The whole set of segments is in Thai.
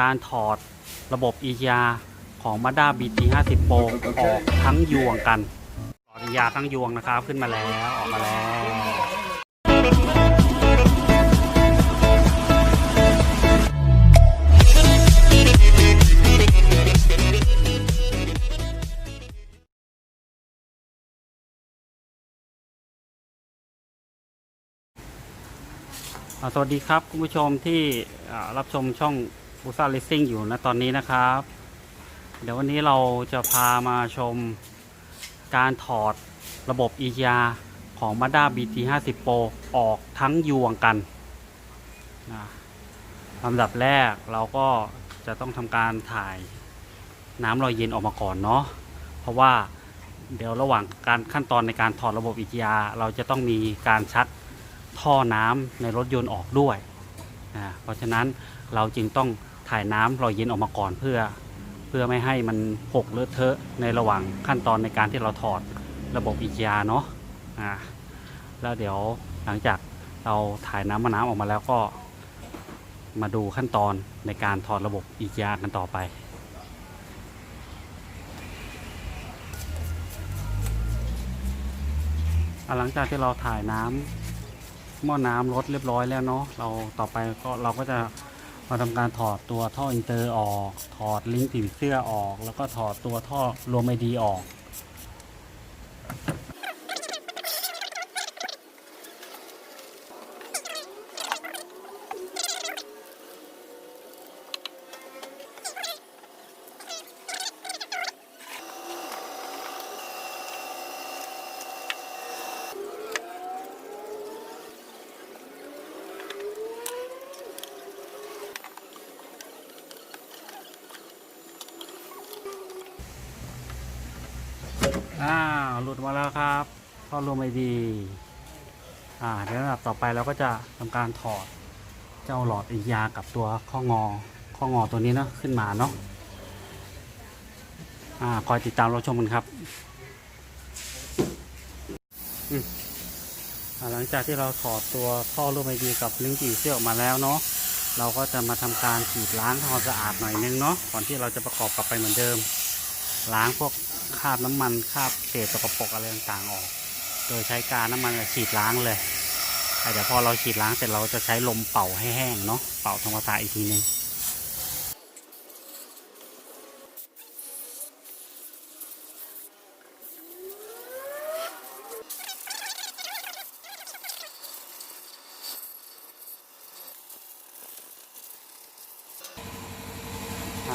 การถอดระบบ EGR ของ Mazda BT 50 Pro ออกทั้งยวงกันถอด EGR ทั้งยวงนะครับ ขึ้นมาแล้วออกมาแล้วสวัสดีครับคุณผู้ชมที่รับชมช่อง บูซ่า a ิ i ิ g อยู่นะตอนนี้นะครับ เดี๋ยววันนี้เราจะพามาชมการถอดระบบ EGR ของ Mazda BT 50 Pro ออกทั้งยวงกันนะลำดับแรกเราก็จะต้องทำการถ่ายน้ำรอยเย็นออกมาก่อนเนาะเพราะว่าเดี๋ยวระหว่างการขั้นตอนในการถอดระบบ EGR เราจะต้องมีการชักท่อน้ำในรถยนต์ออกด้วยนะเพราะฉะนั้นเราจึงต้อง ถ่ายน้ำรอยเย็นออกมาก่อนเพื่อ เพื่อไม่ให้มันหกเลอะเทอะในระหว่างขั้นตอนในการที่เราถอดระบบ EGR เนาะอ่าแล้วเดี๋ยวหลังจากเราถ่ายน้ำมาน้ำออกมาแล้วก็ มาดูขั้นตอนในการถอดระบบ EGR กันต่อไปอะหลังจากที่เราถ่ายน้ำหม้อน้ำลดเรียบร้อยแล้วเนาะเราต่อไปก็เราก็จะ มาทำการถอดตัวท่ออินเตอร์ออก ถอดลิงก์ผีเสื้อออก แล้วก็ถอดตัวท่อรวมไอดีออก มาแล้วครับท่อรวมไอดีอ่าเดี๋ยวลำดับต่อไปเราก็จะทำการถอดเจ้าหลอดอียากับตัวข้องอข้องอตัวนี้เนาะขึ้นมาเนาะอ่าคอยติดตามเราชมกันครับอืมหลังจากที่เราถอดตัวท่อรวมไอดีกับลิงก์จีเสื้อออกมาแล้วเนาะเราก็จะมาทำการฉีดล้างทำความสะอาดหน่อยนึงเนาะก่อนที่เราจะประกอบกลับไปเหมือนเดิม ล้างพวกคราบน้ำมันคราบเศษสกปรกอะไรต่างๆออก โดยใช้การน้ำมันฉีดล้างเลยแต่เดี๋ยวพอเราฉีดล้างเสร็จเราจะใช้ลมเป่าให้แห้งเนาะเป่าทำความสะอาดอีกทีนึง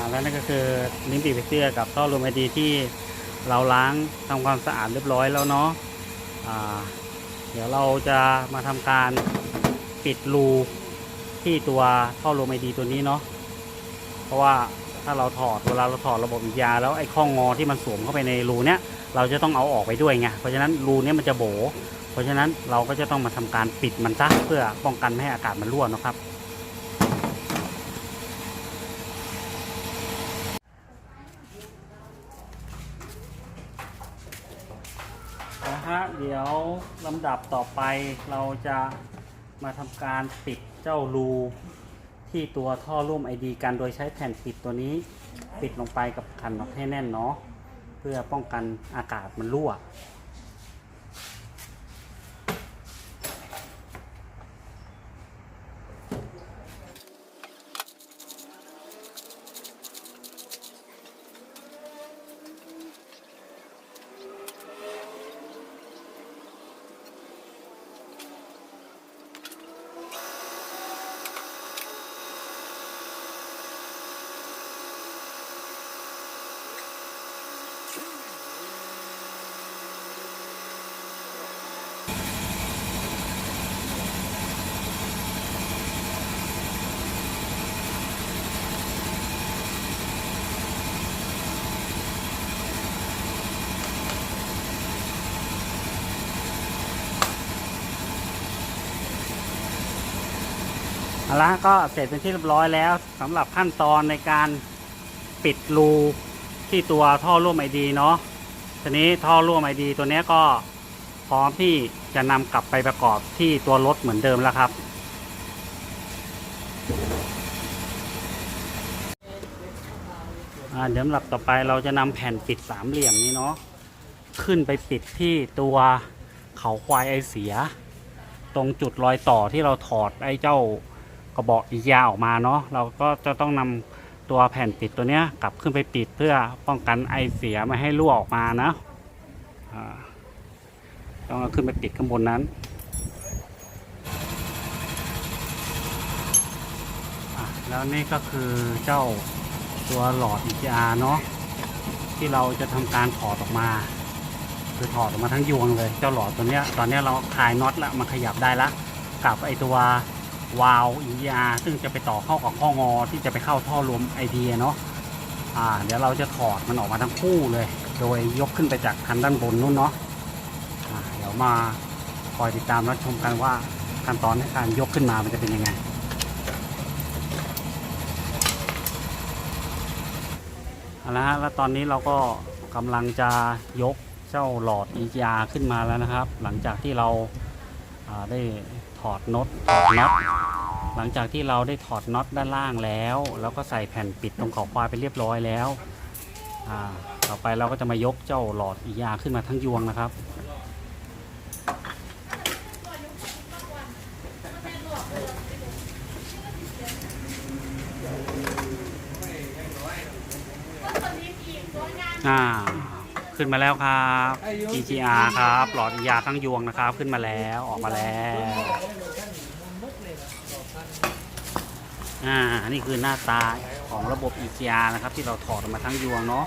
แล้วนั่นก็คือลิ้นปีกเสื้อกับท่อลมไอดีที่เราล้างทำความสะอาดเรียบร้อยแล้วเนาะเดี๋ยวเราจะมาทำการปิดรูที่ตัวท่อลมไอดีตัวนี้เนาะเพราะว่าถ้าเราถอดเวลาเราถอดระบบยาแล้วไอ้ข้องงอที่มันสวมเข้าไปในรูเนี้ยเราจะต้องเอาออกไปด้วยไงเพราะฉะนั้นรูเนี้ยมันจะโบ เพราะฉะนั้นเราก็จะต้องมาทำการปิดมันซะเพื่อป้องกันไม่ให้อากาศมันรั่วนะครับ นะฮะ เดี๋ยวลำดับต่อไปเราจะมาทำการปิดเจ้ารูที่ตัวท่อร่วมไอดีกันโดยใช้แผ่นปิดตัวนี้ปิดลงไปกับขันน็อตให้แน่นเนาะเพื่อป้องกันอากาศมันรั่ว ละก็เสร็จเป็นที่เรียบร้อยแล้วสำหรับขั้นตอนในการปิดรูที่ตัวท่อร่วมไอดีเนาะทีนี้ท่อร่วมไอดีตัวนี้ก็พร้อมที่จะนำกลับไปประกอบที่ตัวรถเหมือนเดิมแล้วครับ เดี๋ยวลำดับต่อไปเราจะนำแผ่นปิดสามเหลี่ยมนี้เนาะขึ้นไปปิดที่ตัวเขาควายไอเสีย ตรงจุดรอยต่อที่เราถอดไอ้เจ้า กระบอกอีกยาออกมาเนาะเราก็จะต้องนำตัวแผ่นปิดตัวเนี้ยกลับขึ้นไปปิดเพื่อป้องกันไอเสียไม่ให้รั่วออกมานะต้องเอาขึ้นไปปิดข้างบนนั้นแล้วนี่ก็คือเจ้าตัวหลอด EGR เนาะที่เราจะทำการถอดออกมา คือถอดออกมาทั้งยวงเลย เจ้าหลอดตัวเนี้ยตอนนี้เราคลายน็อตแล้วมันขยับได้ละกับไอตัว วาล์ว EGR ซึ่งจะไปต่อเข้ากับข้องอที่จะไปเข้าท่อรวมไอเดียเนาะอ่า เดี๋ยวเราจะถอดมันออกมาทั้งคู่เลย โดยยกขึ้นไปจากคันด้านบนนู้นเนาะอ่าเดี๋ยวมาคอยติดตามรับชมกันว่าขั้นตอนในการยกขึ้นมามันจะเป็นยังไงเอาละฮะแล้วตอนนี้เราก็กำลังจะยกเจ้าหลอด EGR ขึ้นมาแล้วนะครับ หลังจากที่เราอ่าได้ อดน็อตถอดน็อตหลังจากที่เราได้ถอดน็อตด้านล่างแล้ว แล้วก็ใส่แผ่นปิดตรงขอบควายไปเรียบร้อยแล้วต่อไปเราก็จะมายกเจ้าหลอด EGR ขึ้นมาทั้งยวงนะครับอ่า ขึ้นมาแล้วครับ GGR ครับ หลอดยาทั้งยวงนะครับ ขึ้นมาแล้วออกมาแล้วอ่านี่คือหน้าตาของระบบ EGR นะครับ ที่เราถอดออกมาทั้งยวงเนาะ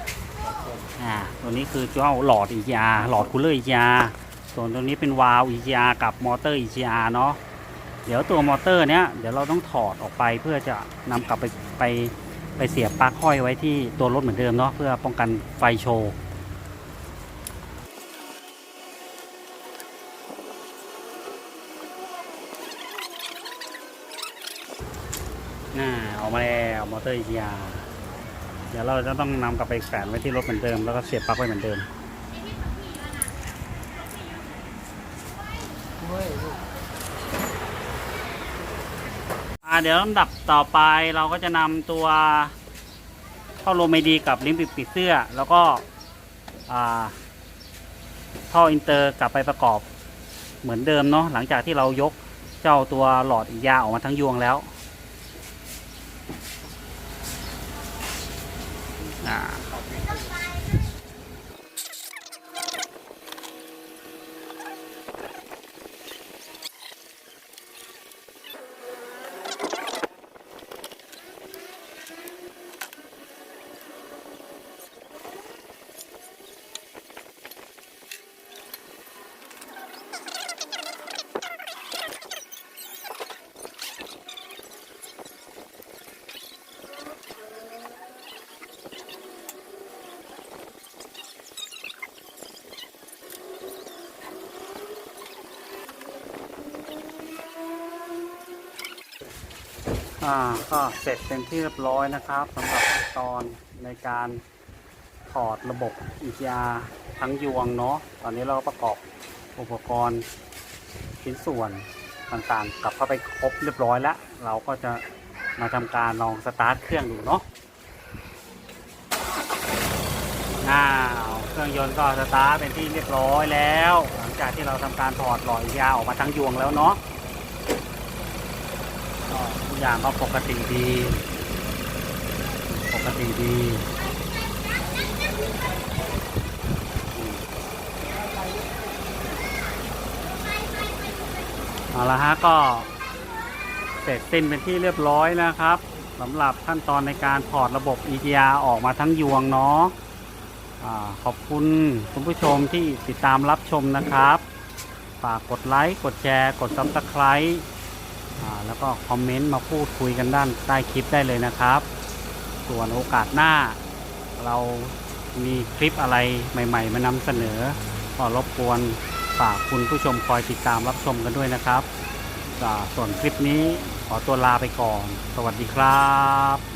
อ่าตัวนี้คือเจ้าหลอด EGR หลอดคูลเลอร์ EGR ส่วนตัวนี้เป็นวาล์ว EGR กับมอเตอร์ EGR เนาะเดี๋ยวตัวมอเตอร์เนี้ยเดี๋ยวเราต้องถอดออกไปเพื่อจะนำกลับไปไปไปเสียบปลั๊กห้อยไว้ที่ตัวรถเหมือนเดิมเนาะเพื่อป้องกันไฟโชว์ น่าออกมาแล้วมอเตอร์อียาเดี๋ยวเราจะต้องนำกลับไปแขวนไว้ที่รถเหมือนเดิมแล้วก็เสียบปลั๊กไว้เหมือนเดิมเดี๋ยวลำดับต่อไปเราก็จะนำตัวท่อลมไอดีกับลิ้นปิดปิดเสื้อ แล้วก็ท่ออินเตอร์กลับไปประกอบเหมือนเดิมเนาะหลังจากที่เรายกเจ้าตัวหลอดอีกยาออกมาทั้งยวงแล้ว อ่าก็เสร็จเป็นที่เรียบร้อยนะครับสำหรับขั้นตอนในการถอดระบบ EGR ทั้งยวงเนาะตอนนี้เราก็ประกอบอุปกรณ์ชิ้นส่วนต่างๆกลับเข้าไปครบเรียบร้อยแล้ว เราก็จะมาทำการลองสตาร์ทเครื่องดูเนาะอ้าวเครื่องยนต์ก็สตาร์ทเป็นที่เรียบร้อยแล้ว หลังจากที่เราทำการถอดหลอด EGR ออกมาทั้งยวงแล้วเนาะ ก็ทุกอย่างก็ปกติดี ปกติดีเอาละฮะก็เสร็จสิ้นเป็นที่เรียบร้อยนะครับสำหรับขั้นตอนในการถอดระบบ EGR ออกมาทั้งยวงเนาะอาขอบคุณคุณผู้ชมที่ติดตามรับชมนะครับ ฝากกดไลค์ กดแชร์ กด Subscribe แล้วก็คอมเมนต์มาพูดคุยกันด้านใต้คลิปได้เลยนะครับ ส่วนโอกาสหน้า เรามีคลิปอะไรใหม่ ๆ มานำเสนอก็รบกวนฝากคุณผู้ชมคอยติดตามรับชมกันด้วยนะครับ ส่วนคลิปนี้ขอตัวลาไปก่อน สวัสดีครับ